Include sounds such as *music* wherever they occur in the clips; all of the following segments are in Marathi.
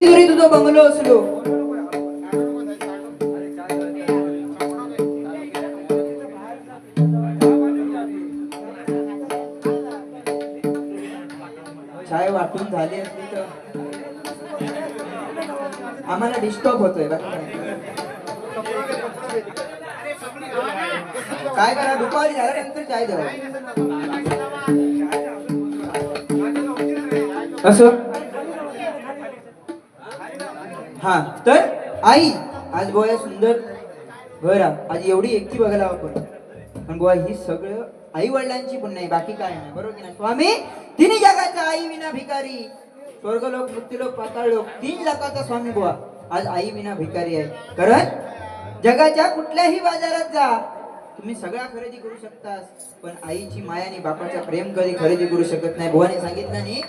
जरी तुझा बंगलो असलो चाय वाटून झाली असली तर आम्हाला डिस्टर्ब होतोय काय करा दुपारी झाल्यानंतर चाय द्यावा. असं? हा तर आई आज गोवा सुंदर घर आज एवढी एकटी बघायला आपण. पण गोवा ही सगळं आई वडिलांची पण नाही बाकी काय नाही. बरोबर की नाही? स्वामी तिन्ही जगाचा आई विना भिकारी. स्वर्ग लोक मृत्यू लोक पाताळ लोक तीन लाखाचा स्वामी गोवा. आज आई विना भिकारी आहे. कारण जगाच्या कुठल्याही बाजारात जा. तुम्ही सगळा खरेदी करू शकतास. पण आईची माया आणि बापाचा प्रेम कधी खरेदी करू शकत नाही. भुवाने सांगितलं नाही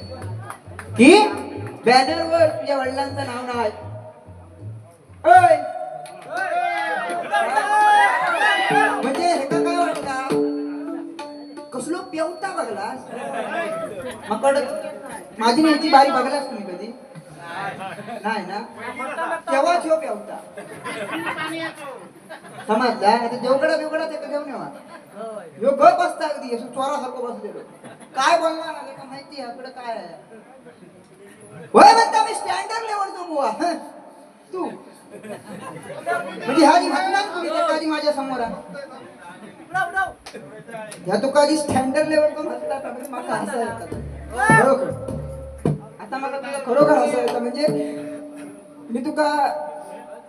की बॅनरवर तुझ्या वडिलांचं नाव नाव म्हणजे ह्याका काय वाटता? कसलो पेवता बघलास मकड माझी ह्याची बारी बघलास तुम्ही कधी? नाही ना? तेव्हाच ह्यो पेवता समजला? आता देवगडा बिवगडा ते घेऊन येवा. ह्यो गप बसता अगदी असं चोरासारखं बसलेलो काय बोलणार आले का माहिती आपलं काय होय म्हणता मी स्टँडर्ड लेवल बुवा तू? म्हणजे ह्या जी तुम्ही कधी माझ्यासमोर ह्या तू कधी स्टँडर्ड लेवलचो म्हटला मला हसा खरोखर आता मला तुला खरोखर हसा येतं म्हणजे मी तुका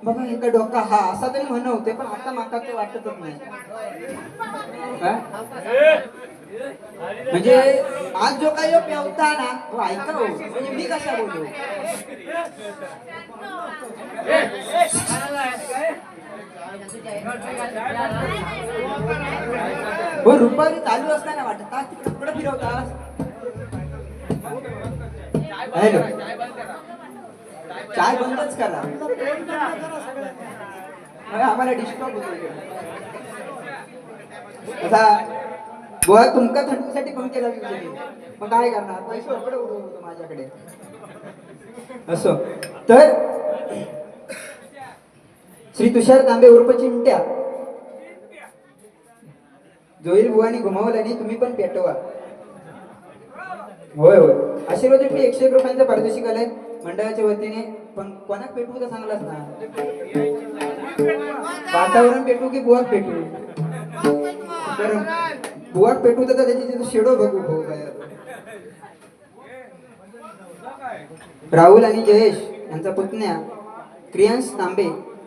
बघा एका डोका हा असा तरी म्हणवते पण आता माका ते वाटतच नाही. म्हणजे आज जो काही पेवता ना तो ऐका हो. म्हणजे मी कसा बोलू? हो रुपारी चालू असताना वाटत. तास तिकडे कुठं फिरवतास हॅलो. चाय बंदच करा. आम्हाला डिस्टर्ब होतो आता बुवा तुमका थंडीसाठी पंखे केला मग काय करणार? पैसे वापडे उडवून होतो माझ्याकडे. असो. तर श्री तुषार तांबे उर्फ चिमट्या. जोईल बुवानी घुमावल्याने तुम्ही पण पेटवा. होय होय. आशीर्वाद पेटी एकशे एक रुपयांचा पारितोषिक आलाय. मंडळाच्या वतीने पण कोणाक पेटवू तर सांगलाच ना. वातावरण पेटवू की बुवाक पेटवू? तर बुवाक पेटू तर त्याची शेडो बघू भाऊ काय राहुल आणि जयेश यांचा पुतण्या क्रियांश तांबे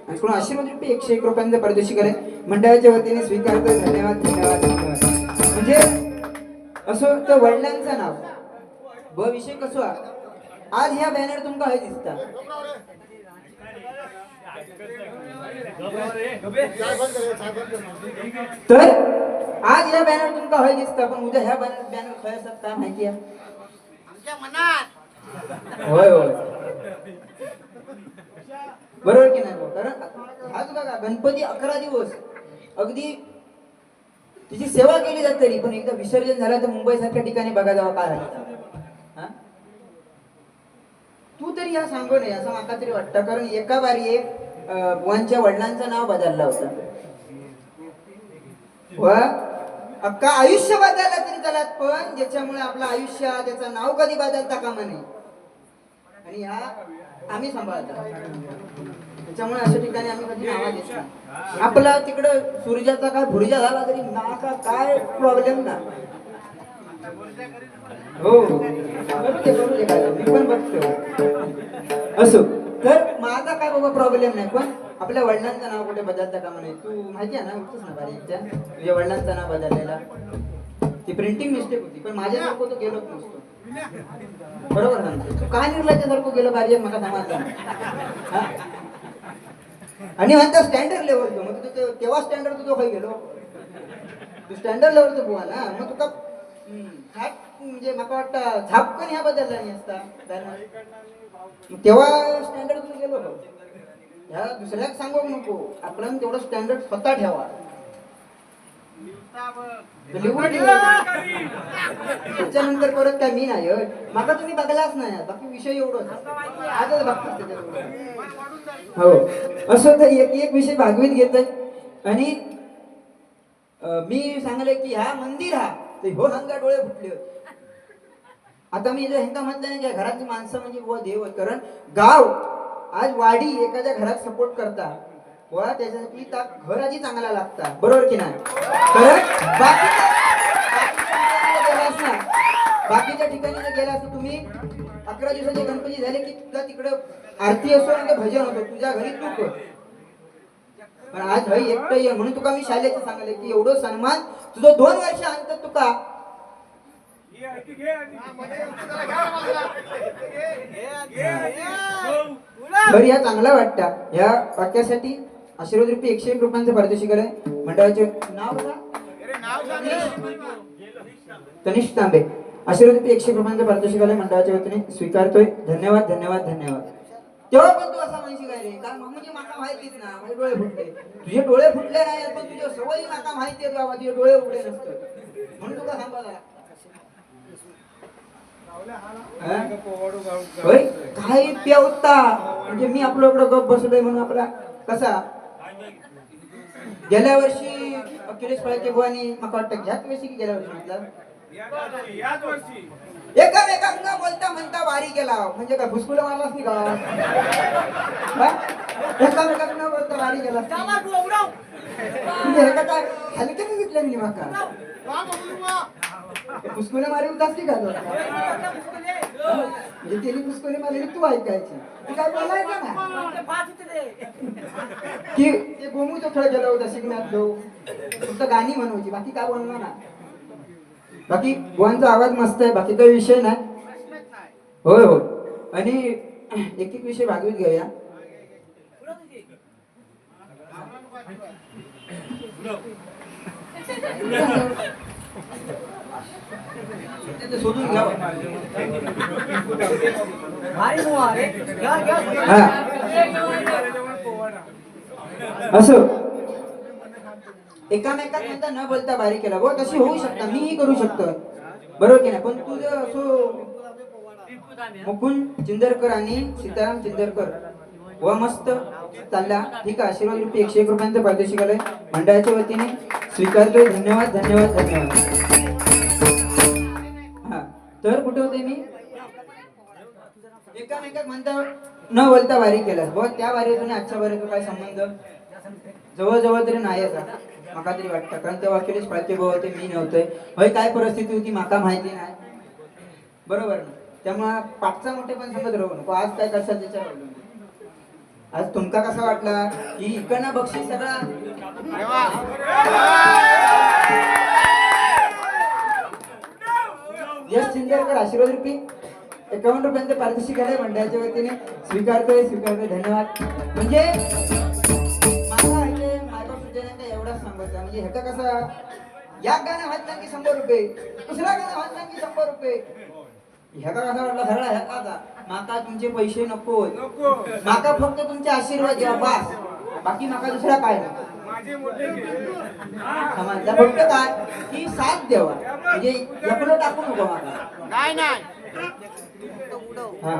आशीर्वाद रुपये एकशे एक रुपयांचा पारितोषिक आहे मंडळाच्या वतीने स्वीकारतो धन्यवाद धन्यवाद धन्यवाद. म्हणजे असं तर वडिलांचं नाव. व विषय कसो? आज ह्या बॅनर तुमका हय दिसता. तर आज ह्या बॅनर तुमका हय दिसता पण उद्या ह्या बॅनर बॅनर खय असतात काय माहिती आहे? होय होय. बरोबर की नाही? कारण हाच बघा गणपती अकरा दिवस. अगदी तिची सेवा केली जात तरी पण एकदा विसर्जन झालं तर मुंबई सारख्या ठिकाणी बघा जावं काय? तू तरी या सांगू नये असं माका तरी वाटतं कारण एका बारी एक अं, वडिलांचं नाव बदललं होतं. व अख्खा आयुष्य बदललं तरी त्याला पण ज्याच्यामुळे आपलं आयुष्य त्याचं नाव कधी बदलता कामा नये आणि ह्या आम्ही सांभाळतो. त्याच्यामुळे अशा ठिकाणी आम्ही कधी नावा आपला तिकडं सूर्याचा काय भुर्जा झाला तरी नाका काय प्रॉब्लेम ना. हो. मी पण बघतो. असो. तर माझा काय बाबा प्रॉब्लेम नाही. पण आपल्या वडिलांचं नाव कुठे बदलता का म्हणे? तू माहिती आहे ना? उठतोस ना बारी एकट्या तुझ्या वडिलांचं नाव बदललेला. ती प्रिंटिंग मिस्टेक होती. पण माझ्यासारखं तो गेलोच नसतो. बरोबर सांगतो तू काय निर्लज्जासारखं गेलं पाहिजे मला समजलं आणि म्हणता स्टँडर्ड लेवल तो. मग तू तेव्हा स्टँडर्ड तुझं काही गेलो? तू स्टँडर्ड लेवलचं बुवा ना? मग तुका म्हणजे मला वाटतं झापकन ह्या बदलला नाही असता. तेव्हा स्टँडर्ड गेलो ह्या दुसऱ्याक सांगू नको. आपण तेवढं स्टँडर्ड स्वतः ठेवा. त्याच्यानंतर परत काय मी नाही. माका तुम्ही बघलाच नाही बाकी विषय एवढंच. आजच बघतो त्याच्याबरोबर. हो. असं तर एक एक विषय भागवीत घेत आणि मी सांगले की ह्या मंदिर हा ते हो हंगा डोळे फुटले होते. आता मी जर हिंदा म्हटलं नाही की घरातली माणसं म्हणजे व देव कारण गाव आज वाडी एखाद्या घरात सपोर्ट करता बुवा त्याच्यासाठी त्या घर आधी चांगला लागता बरोबर की नाही? कारण बाकीच्या ठिकाणी जर गेला ना तुम्ही अकरा दिवसाचे गणपती झाले की तुझा तिकडं आरती असो आणि ते भजन होतो तुझ्या घरी तू कर. पण आज भाई एकटं ये म्हणून तुका मी शाळेचं सांगले की एवढं सन्मान तुझं दोन वर्ष आणतात तुका बरं या चांगला वाटता या वाक्यासाठी आशीर्वाद रुपये एकशे एक रुपयांचं पारितोषिक आहे मंडळाचे नाव बघा. अरे नाव सांग. तनिष तांबे. आशीर्वाद रुपये एकशे एक रुपयांचं पारितोषिक आहे मंडळाच्या वतीने स्वीकारतोय. धन्यवाद धन्यवाद धन्यवाद. तेव्हा पण तू असा म्हणशी काय रे कारण मग म्हणजे माका माहितीच ना. माझे डोळे फुटले. तुझे डोळे फुटले नाही पण तुझ्या सवयी माका माहिती आहेत बाबा. तुझे डोळे उघडे नसतात. म्हणून तुका सांगायला? होय? काय पेवता म्हणजे मी आपलं इकडं गप बसलोय म्हणून आपला कसा? गेल्या वर्षी अखिलेश फळके बुवानी मला वाटतं ह्याच वर्षी की गेल्या वर्षी म्हटलं? एकामेकांना न बोलता म्हणता वारी गेला. म्हणजे काय फुसकुलं मारलास नाही का? एकामेकांना न बोलता वारी गेला. म्हणजे हे का काय हलक्याने घेतलं मी माका? वा बघू वा. उदास की घालतो म्हणजे त्यांनी फुसकुले मारलेली तू ऐकायची. ती काय बोलायचं ना की ते गोमूचा खेळ गेला होता शिकण्यात जो फक्त गाणी म्हणवायची बाकी काय बोलणार ना बाकी गोवांचा आवाज मस्त आहे बाकी काही विषय नाही. होय होय. आणि एक एक विषय भागवीत घेऊया. शोधून घ्यावं. हा. असं. एकामेकात म्हणता न बोलता बारीक केला. बुवा तशी होऊ शकता. मीही करू शकतो. बरोबर की नाही? पण तुझं असो मुकुंद चिंदरकर आणि सीताराम चिंदरकर व मस्त चालला. ठीक आहे आशीर्वाद रुपये एकशे एक रुपयांचं पारितोषिक आलंय. मंडळाच्या वतीने स्वीकारतोय. धन्यवाद धन्यवाद धन्यवाद. हा तर कुठे होते मी? एकामेकात म्हणता न बोलता वारी केलास. बुवा त्या वारीतून आजच्या वारीचा काय संबंध? जवळजवळ तरी नाही असा. माका तरी वाटतं. कारण तेव्हा अखेरीस फाळके भाऊ होते मी नव्हते होय काय परिस्थिती होती माका माहिती नाही. बरोबर ना? त्यामुळे पाठचा मोठे पण समज राहू नको. आज काय कसा त्याच्यावर आज तुमका कसा वाटला? की इकडनं बक्षीस सगळा अरे वा. यश चिंदरकर आशीर्वाद रुपये एकावन्न रुपयांचे पारितोषिक आले मंडळाच्या वतीने. स्वीकारतोय स्वीकारतोय. धन्यवाद. म्हणजे माझा इथे मायबाप सुजनाचा एवढाच सांगायचा म्हणजे ह्याचा कसा या गाणं वाचला की शंभर रुपये दुसरा गाणं वाचला की शंभर रुपये. ह्याचा कसा वाटला? सगळा ह्याचा माका तुमचे पैसे नको माका फक्त तुमचे आशीर्वाद द्या बास. बाकी माका दुसरा काय नको समाजला फक्त काय? की साथ द्यावा. म्हणजे एकलं टाकू नको माका काय नाही. हा.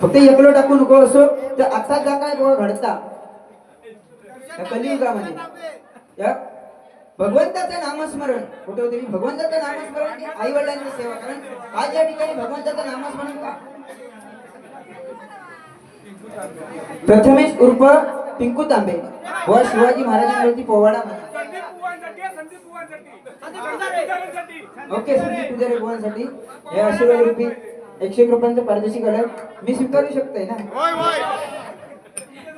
फक्त एकलं टाकू नको असो तर आता जा काय बाबा घडता कलियुगामध्ये. भगवंताचं नामस्मरण. कुठे होते? मी भगवंताचं नामस्मरण आई वडिलांची सेवा. कारण आज या ठिकाणी भगवंताचं नामस्मरण का? प्रथमेश उर्फ पिंकू तांबे. व शिवाजी महाराजांवरती पोवाडा ओके संदीप पुजारी बुवांसाठी हे आशीर्वाद रुपी एकशे एक रुपयांचं पारितोषिक आलं मी स्वीकारू शकतोय ना?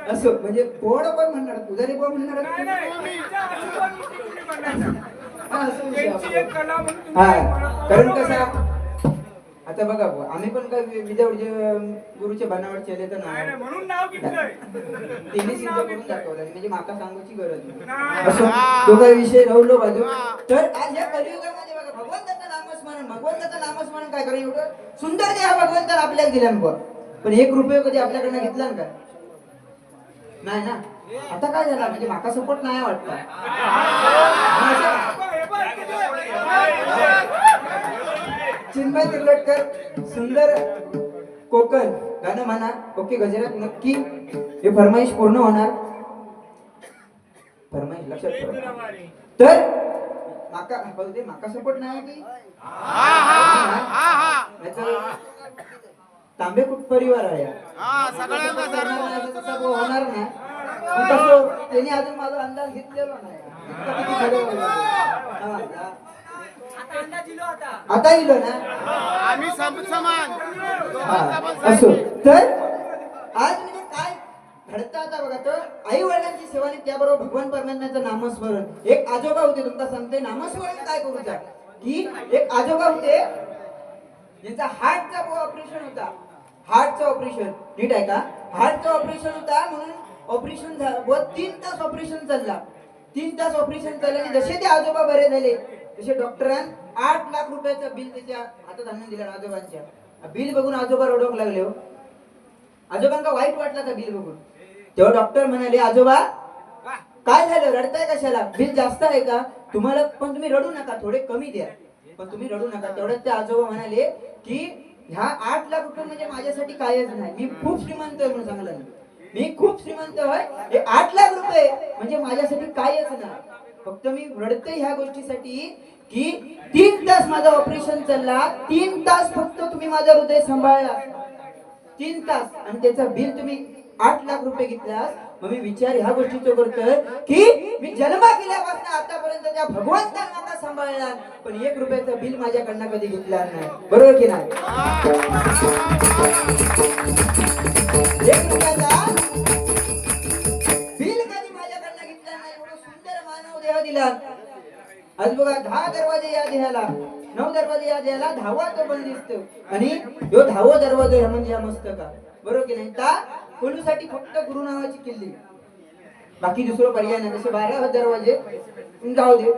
असं म्हणजे पोवाडा कोण म्हणणार? पुजारी कोण म्हणणार. हा कारण कसं आता बघा आम्ही पण काय विजापूर गुरुचे बनावट केले तर नाही. म्हणून नाव *laughs* तिने सिद्ध करून दाखवलं म्हणजे माका सांगूची गरज नाही. असं तो काही विषय राहुलो बाजू तर आज या कलियुगामध्ये बघा भगवंताचं नामस्मरण भगवंताचं नामस्मरण काय करा एवढं? सुंदर देह भगवंतानं आपल्याला दिल्या बुवा पण एक रुपये कधी आपल्याकडनं घेतला ना काय नाही ना? आता काय झालं? म्हणजे माका सपोर्ट नाही वाटतं. सुंदर कोकण गाणं म्हणा. ओके गजरात नक्की. हे फरमाईश पूर्ण होणार. फरमाईश लक्षात ठेवा. तर माका बोलते माका सपोर्ट नाही की? नाहीतर तांबे कुट परिवार आहे होणार नाही. पण तसं त्यांनी अजून माझा अंदाज घेतलेला नाही. आता इलो ना? आम्ही सम समान. हा, असो. तर आज म्हणजे काय घडतं आता बघा तर आई वडिलांची सेवा आणि त्याबरोबर भगवान परमात्म्याचं नामस्मरण. एक आजोबा होते तुमका सांगते नामस्मरण काय करू द्या की एक आजोबा होते ज्यांचा हार्टचा ऑपरेशन होता. हार्टचं ऑपरेशन नीट आहे का हार्टचं ऑपरेशन होता म्हणून ऑपरेशन झालं व तीन तास ऑपरेशन चालला. तीन तास ऑपरेशन चालल्याने जसे ते आजोबा बरे झाले तसे डॉक्टरांन आठ लाख रुपयाचं बिल त्याच्या हातात आणून दिलं आजोबांच्या बिल बघून आजोबा रडोक लागले हो. आजोबांका वाईट वाटलं का बिल बघून? तेव्हा डॉक्टर म्हणाले आजोबा काय झालं? रडताय कशाला? बिल जास्त आहे का? तुम्हाला पण तुम्ही रडू नका थोडे कमी द्या. पण तुम्ही रडू नका. तेवढ्यात ते आजोबा म्हणाले की ह्या आठ लाख रुपये म्हणजे माझ्यासाठी कायच नाही. मी खूप श्रीमंत आहे म्हणून सांगला मी खूप श्रीमंत आहे. हे आठ लाख रुपये म्हणजे माझ्यासाठी कायच नाही. फक्त मी रडते ह्या गोष्टीसाठी की तीन तास माझा ऑपरेशन चालला तीन तास फक्त तुम्ही माझा हृदय सांभाळला. तीन तास. आणि त्याचा बिल तुम्ही आठ लाख रुपये घेतलास मग मी विचार ह्या गोष्टीचं करतोय की मी जन्मा गेल्यापासून आतापर्यंत त्या भगवंतांना मला सांभाळला. पण एक रुपयाचं बिल माझ्याकडनं कधी घेतला नाही. बरोबर की नाही? एक रुपयाचा दिला. आज बघा दहा दरवाजे या देहाला नऊ दरवाजे या देहाला दहावा तो पण दिसतो. आणि यो दहावा दरवाजा म्हणजे हा मस्तका. बरोबर की नाही? ता कोलूसाठी फक्त गुरु नावाची किल्ली. बाकी दुसरं पर्याय नाही. जसे बारा दरवाजे जाऊ दे.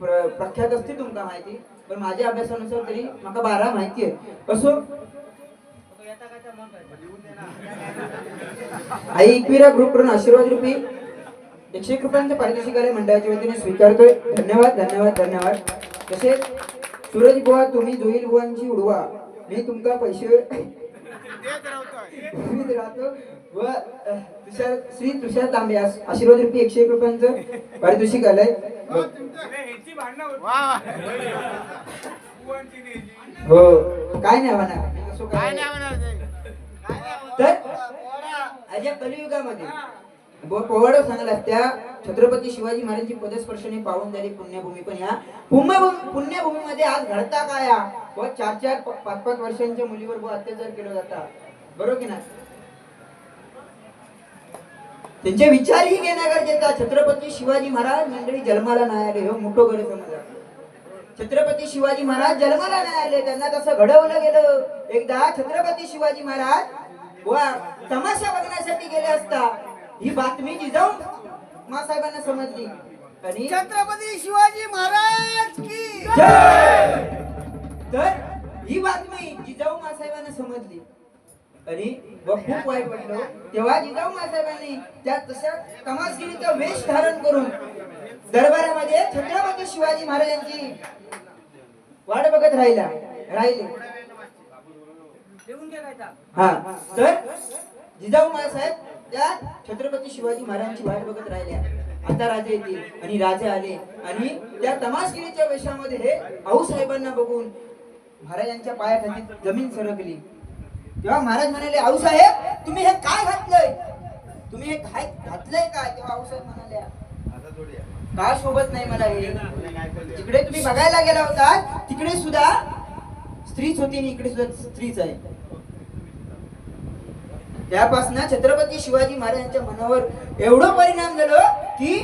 प्र- प्रख्यात असते तुमका माहिती पण माझ्या अभ्यासानुसार तरी माका बारा माहिती आहे असो. आई एकविरा ग्रुप आशीर्वाद रूपी एकशे एक रुपयांचे पारितोषिक आले मंडळाच्या वतीने स्वीकारतोय. धन्यवाद धन्यवाद धन्यवाद. तसेच सूरज बुवा तुम्ही जोईल बुवांची उडवा. मी तुमका पैसे राहतो व तुषार श्री तुषार तांबे. आशीर्वाद रूपी एकशे एक रुपयांचं पारितोषिक आलंय. हो काय नाही म्हणा. तर या कलियुगामध्ये पोवाडो सांगला त्या छत्रपती शिवाजी महाराजांची पदस्पर्शने पाहून झाली पुण्यभूमी. पण या पुण्यभूमी पुण्यभूमीमध्ये आज घडता काय व चार चार पाच पाच वर्षांच्या मुलीवर व अत्याचार केला जातात बरोबर की नाही? त्यांचे विचारही घेण्या गरजेचा छत्रपती शिवाजी महाराज मंडळी जन्माला नाही आले हो मोठं गरज समजा छत्रपती शिवाजी महाराज जन्माला नाही आले त्यांना तसं घडवलं गेलं. एकदा छत्रपती शिवाजी महाराज वा तमाशा बघण्यासाठी गेले असता. ही बातमी जिजाऊ मासाहेबांना समजली. आणि छत्रपती शिवाजी महाराज की जय! तर ही बातमी जिजाऊ मासाहेबांना समजली. आणि व खूप वाईट वाटलं. तेव्हा जिजाऊ मासाहेबांनी त्या तशा तमासगिरीचा वेश धारण करून दरबारामध्ये छत्रपती शिवाजी महाराजांची वाट बघत राहिला राहिले. हा तर जिजाऊ मासाहेब त्या छत्रपती शिवाजी महाराजांची वाट बघत राहिल्या. आता राजे येतील आणि राजे आले आणि त्या तमासगिरीच्या वेशामध्ये हे आऊसाहेबांना बघून महाराजांच्या पायाखाली जमीन सरकली. तेव्हा महाराज म्हणाले आऊसाहेब तुम्ही हे काय घातलंय? तुम्ही हे काय घातलंय काय? तेव्हा आऊसाहेब म्हणाल्या का सोबत नाही मला हे? जिकडे तुम्ही बघायला गेला होता तिकडे सुद्धा स्त्रीच होती आणि इकडे सुद्धा स्त्रीच आहे. त्यापासून छत्रपती शिवाजी महाराजांच्या मनावर एवढं परिणाम झालं की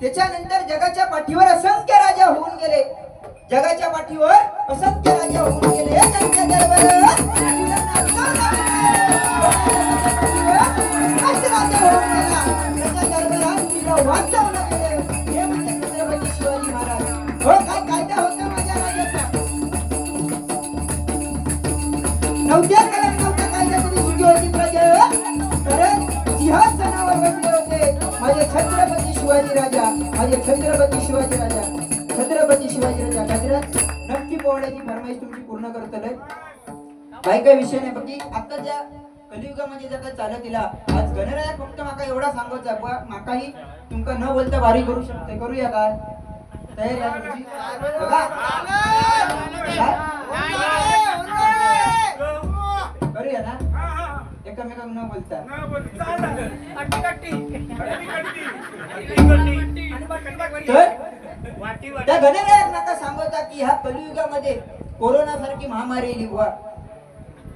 त्याच्यानंतर जगाच्या पाठीवर असंख्य राजा होऊन गेले. जगाच्या पाठीवर असंख्य राजा होऊन गेले. त्यांच्या दरबारात शिवाजी राजा माझे छत्रपती शिवाजी राजा छत्रपती शिवाजी राजा. गजरात नक्की पोहण्याची फरमाईश तुमची पूर्ण करतलंय. काही काही विषय नाही बाकी आता ज्या कलियुगामध्ये ज्या काय चालत दिला आज गणराया फक्त माका एवढा बुवा, माकाही तुमका न बोलता बारी करू शकते. करूया काय तयारी आहे तुमची? एकमेकांना न बोलता तर? त्या गणरायात नका सांगता की ह्या कलियुगामध्ये कोरोना सारखी महामारी येईल बुवा.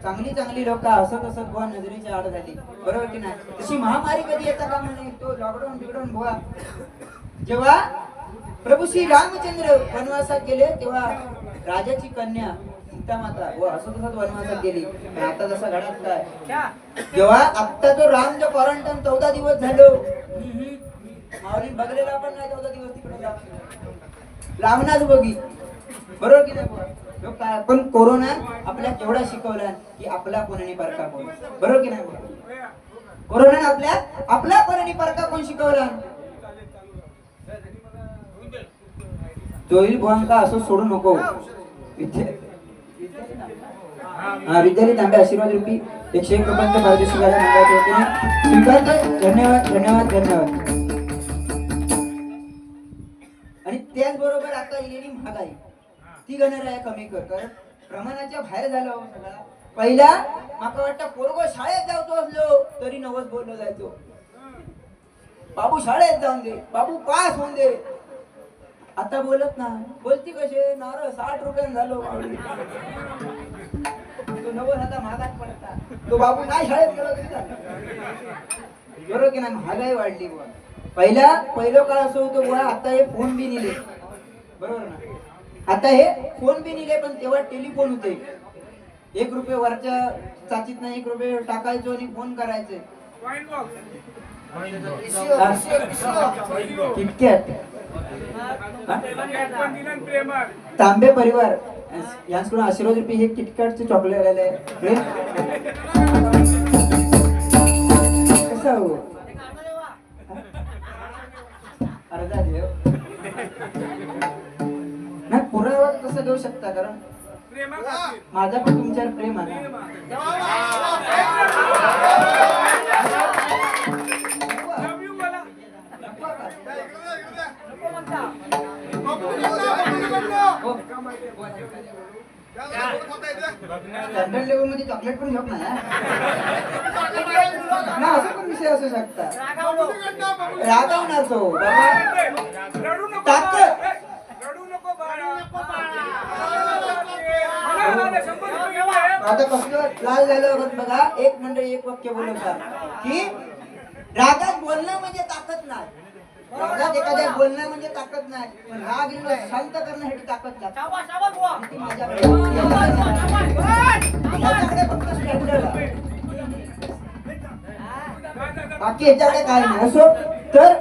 चांगली चांगली लोक हसत हसत बुवा नजरेच्या आड झाली. बरोबर की नाही? तशी महामारी कधी येता का म्हणे? तो लॉकडाऊन बिकडाऊन बुवा. जेव्हा प्रभू श्री रामचंद्र वनवासात गेले तेव्हा राजाची कन्या सीता माता व हसत वनवासात गेली. आता जसा घडात काय? जेव्हा आता तो राम जो क्वारंटाईन चौदा दिवस झालो. माऊली बघलेला पण नाही चौदा दिवस तिकडे. रावणाच बघी बरोबर की नाही पण कोरोना आपल्या केवढा शिकवला की आपला कोणाने परका कोण. बरोबर की नाही बुवा? कोरोनाने आपल्या आपला कोणाने परका कोण शिकवला? जोईल बुवांका असं सोडू नको. हा विद्यार्थी तांबे आशीर्वाद रूपी. एकशे एक रुपयांचे परदेशी गाड्या मंडळाच्या वतीने स्वीकारतो धन्यवाद धन्यवाद धन्यवाद. आणि त्याचबरोबर आता येलेली महागाई. ती गणराया कमी कर. कारण प्रमाणाच्या बाहेर झालं हो सगळा. पहिला माका वाटतं पोरगो शाळेत जावतो असलो तरी नवस बोललो जायचो. बाबू शाळेत जाऊन दे. बाबू पास होऊन दे. आता बोलत ना. बोलती कसे नारळ साठ रुपयान झालो. तो नवस आता महागात पडता. तो बाबू नाही शाळेत गेला तरी. बरोबर की नाही? महागाई वाढली बुवा. पहिला पहिलं काळ असं होतं बुवा आता हे फोन बी निले बरोबर ना? आता हे फोन बी निले पण तेव्हा टेलिफोन होते. एक रुपये वरच्या चाचीत ना एक रुपये टाकायचो आणि फोन करायचे. किटकॅट? तांबे परिवार. यांच्याकडून आशीर्वाद रुपये हे किटकॅटचे चॉकलेट आलेले आहे. कसं हो? अर्धा देव हो. नाही पुरावा कसं देऊ शकता? कारण माझा पण तुमच्यावर प्रेम आहे स्टँडर्ड लेवलमध्ये चॉकलेट पण घेऊ ना असं पण विषय असू शकता रागावणार तो आता कसलं लाल झाल्यावर बघा एक मंडळी एक वाक्य बोलवतात की रागात बोलणं म्हणजे ताकद नाही. रागात एखाद्या बोलणं म्हणजे ताकद नाही पण राग येऊन शांत करण्यासाठी ताकद लागते ती माझ्याकडे माझ्याकडे फक्त स्टँडर्ड आहे बाकी याच्याकडे काय नाही. असो तर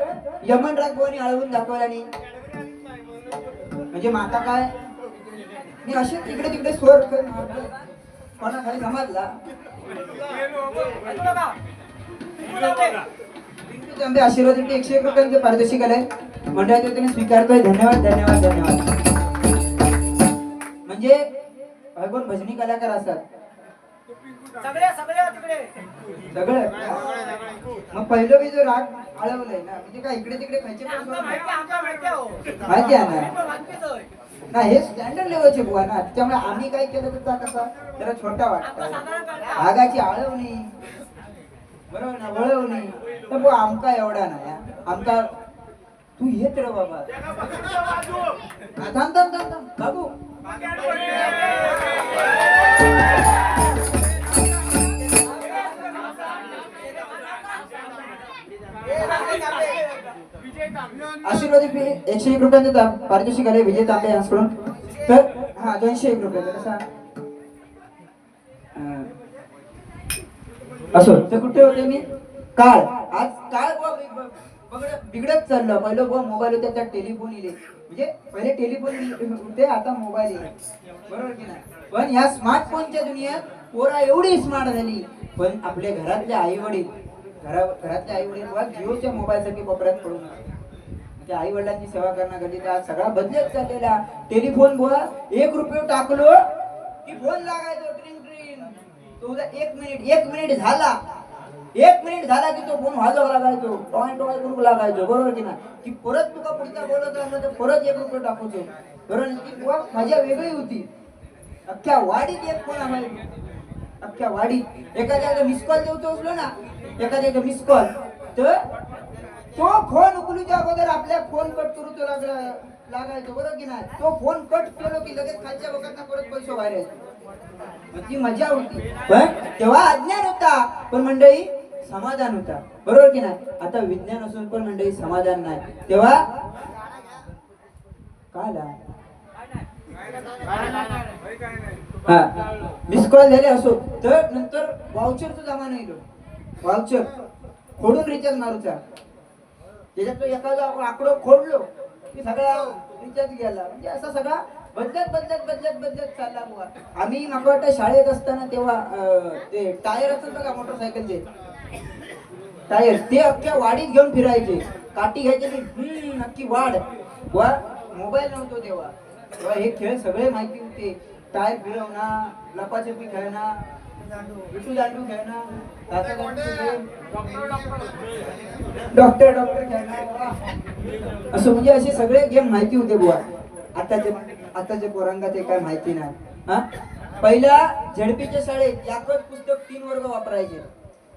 यमन राग बोनी अळवून दाखवला नाही म्हणजे माता काय? मी असे तिकडे तिकडे स्वर कर- कोणा खाली समजला? पिंटू तांबे आशीर्वाद एकशे एक रुपयांचे पारितोषिक आलंय मंडळाच्या वतीने स्वीकारतोय धन्यवाद धन्यवाद धन्यवाद. म्हणजे कोण भजनी कलाकार असतात? सगळं मग पहिलं मी जो राग आळवलंय ना म्हणजे काय इकडे तिकडे खायचे नाही. माहिती आहे ना? ना हे स्टँडर्ड लेवलचे बुवा ना. त्यामुळे आम्ही काय केलं तर कसा? जरा छोटा वाटत आगाची आळवणी. बरोबर ना? वळवणी तर आमका एवढा नाही हा. आमका तू येत रे बाबा. हा, थांब थांब थांब. आशीर्वाद रुपये एकशे एक रुपयांचे दाम पारितोषिक आले विजय तांबे यांच्याकडून तर हा दोनशे एक रुपये कसा असो. तर कुठे होते मी? काळ. आज काळ बिघडत चाललं. पहिलं बघ मोबाईल होते त्यात टेलिफोन इले म्हणजे पहिले टेलिफोन होते आता मोबाईल येईल बरोबर की नाही? पण या स्मार्टफोनच्या दुनियेत पोरा एवढी स्मार्ट झाली. पण आपल्या घरातले आई वडील घरा घरातले आई वडील बुवा जिओच्या मोबाईलसाठी वापरात पडू नका. म्हणजे त्या आई वडिलांची सेवा करण्याकरिता सगळा बदलत चाललेला. टेलिफोन बुवा एक रुपये टाकलो की फोन लागायचो. तो उद्या एक मिनिट एक मिनिट झाला. एक मिनिट झाला की तो फोन वाजव लागायचो. टॉय टॉय करू लागायचो. बरोबर की नाही? की परत तुका पुढचा बोलत राहिलं तर परत एक रुपये टाकूचो बरोबर ती बुवा मजा वेगळी होती. अख्ख्या वाडीत एक फोन आम्हाला. अख्ख्या वाडीत. एखाद्याला मिस कॉल देऊचो असलो ना. एखाद्याचा मिस कॉल तर तो फोन उकलूच्या अगोदर आपल्या फोन कट करूचो लागला लागायचो. बरोबर की नाही? तो फोन कट केलो की लगेच खालच्या लोकांना परत पैसे बाहेर ती मजा होती. पण? तेव्हा अज्ञान होता पण मंडळी समाधान होता. बरोबर की नाही? आता विज्ञान असून पण मंडळी समाधान नाही. तेव्हा काय आला? हा. मिस कॉल झाले असो. तर नंतर वाउचरचा जमाना येतो. वाउचर खोडून रिचार्ज मारूचा. त्याच्यात तो एखादा आकडो खोडलो की सगळा रिचार्ज गेला. म्हणजे असा सगळा बदलत बदलत बदलत बदलत चालला बुवा. आम्ही मला वाटतं शाळेत असताना तेव्हा ते टायर असतात बघा मोटरसायकलचे. टायर ते अख्ख्या वाडीत घेऊन फिरायचे. काठी घ्यायचे ते नक्की वाढ. वा मोबाईल नव्हतो तेव्हा. तेव्हा हे खेळ सगळे माहिती होते. टायर फिरवणं लपाछपी खेळणं विटू दांडू खेळणं डॉक्टर डॉक्टर खेळणं असं म्हणजे असे सगळे गेम माहिती होते बुवा. आताचे आताचे पोरांगा ते काय माहिती नाही. हा? पहिला झडपीच्या शाळेत याकच पुस्तक तीन वर्ग वापरायचे.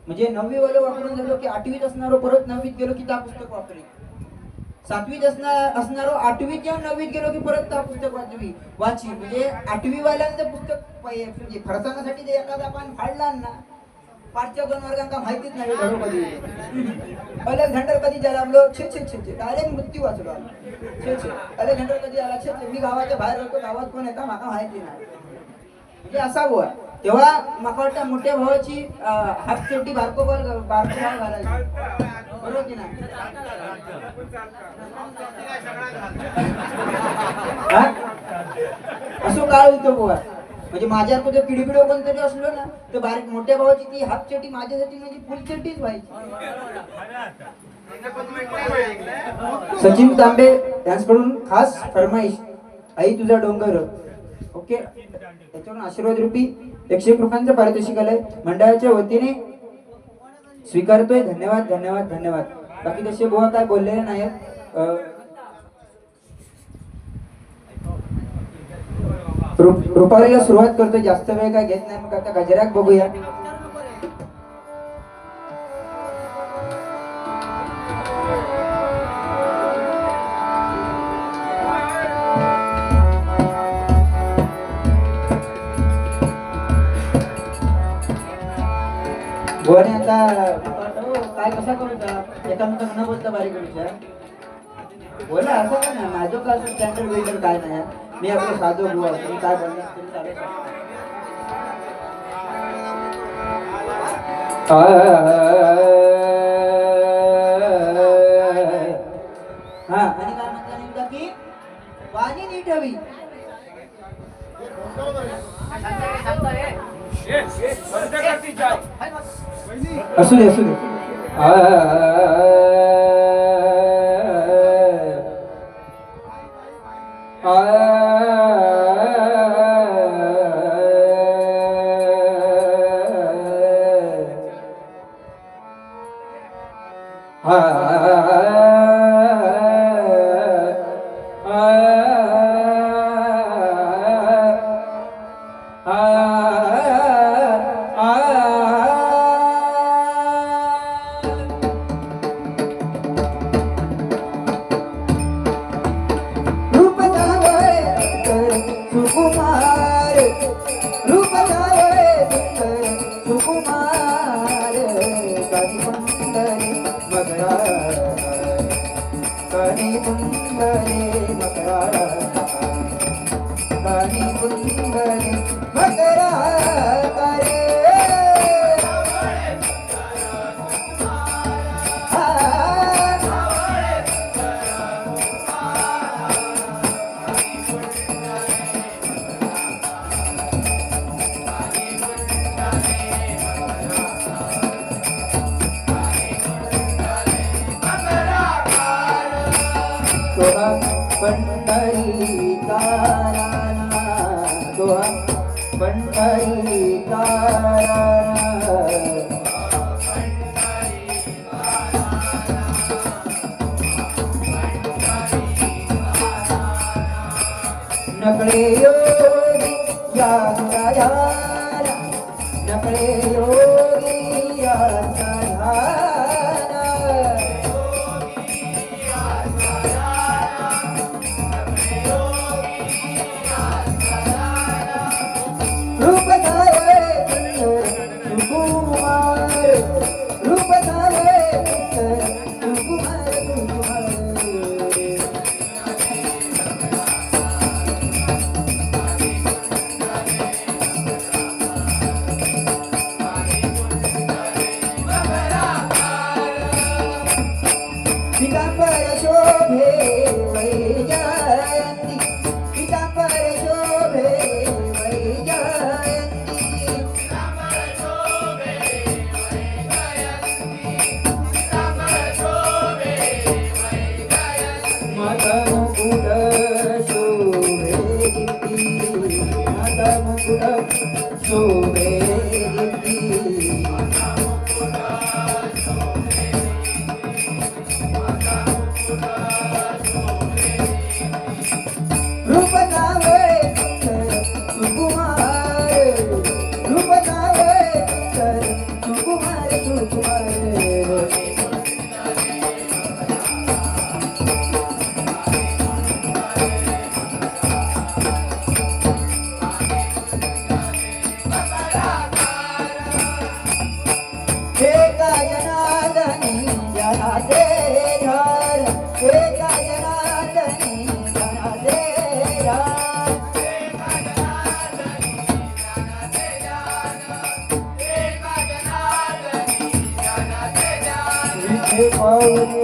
म्हणजे नववी वाले वापरून झालो की आठवीत असणारो परत नववीत गेलो की त्या पुस्तक वापरेल सातवीत असणार असणारो आठवीत जेव्हा नववीत गेलो की परत त्या म्हणजे पुस्तक वाचवी वाची म्हणजे आठवी वाल्यांचं पुस्तक म्हणजे फरसाण्यासाठी एखादा पान फाडला ना पाचच्या दोन वर्गांका माहितीच नाही अलेक्झांडर कधी ज्याला आपलं छे छे छे छे. डायरेक्ट मृत्यू वाचलो. छे छे. अलेक्झांडर कधी आला छे छे. मी गावाच्या बाहेर होतो गावात कोण येता माका माहिती नाही. म्हणजे असा बुवा तेव्हा माका वाटतं मोठ्या भावाची हाफ चोटी बारको बॉल बारको बॉल घालायची. बरोबर की नाही? असं काळ होतो बुवा म्हणजे माझ्या कुठे किडीपिडो कोणतरी असलो ना तर बारीक मोठ्या भावाची ती हाफ चटी माझ्यासाठी म्हणजे फुल चटीच व्हायची. सचिन तांबे यांच्याकडून खास फरमाईश. आई तुझा डोंगर. ओके? त्याच्यावरून आशीर्वाद रूपी एकशे एक रुपयांचं पारितोषिक आलंय. मंडळाच्या वतीने स्वीकारतोय. धन्यवाद धन्यवाद धन्यवाद. बाकी तसे बुवा काय बोललेले नाहीत अं, रु- रुपालीला सुरुवात करतोय. जास्त वेळ काय घेत नाही. मग आता गजराक बघूया. बुवाने आता काय कसा करूचा? एकामेका न बोलता बारीक करूचा. बोला असं काय माझं काय स्टँडर्ड बिल्डर काय नाही. मी आपलं साधो बुवा तुम्ही काय बोलणार. हा. पाणी नीट हवी. असू दे असू दे. रूप Napoleon, Napoleon, Napoleon, Napoleon, Napoleon, Napoleon, Oh,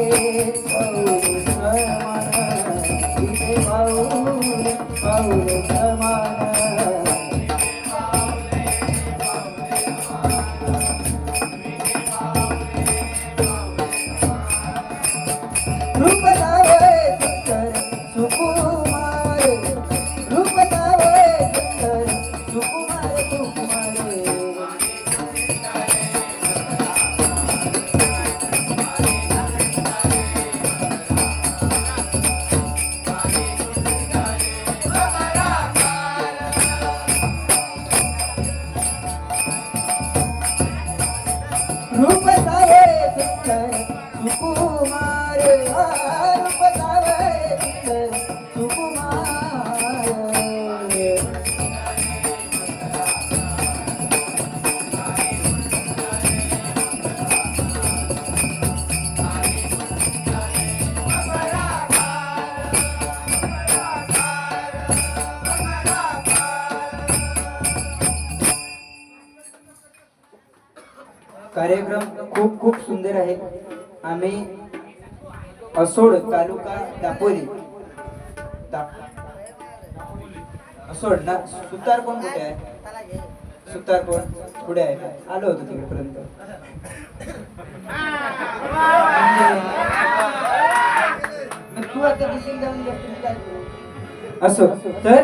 कार्यक्रम खूप खूप सुंदर आहे. आम्ही असोड तालुका दापोली असोड ना सुतार कोण कुठे आहे? सुतार कोण पुढे आहे? आलो होतो तिकडेपर्यंत. तू असो तर?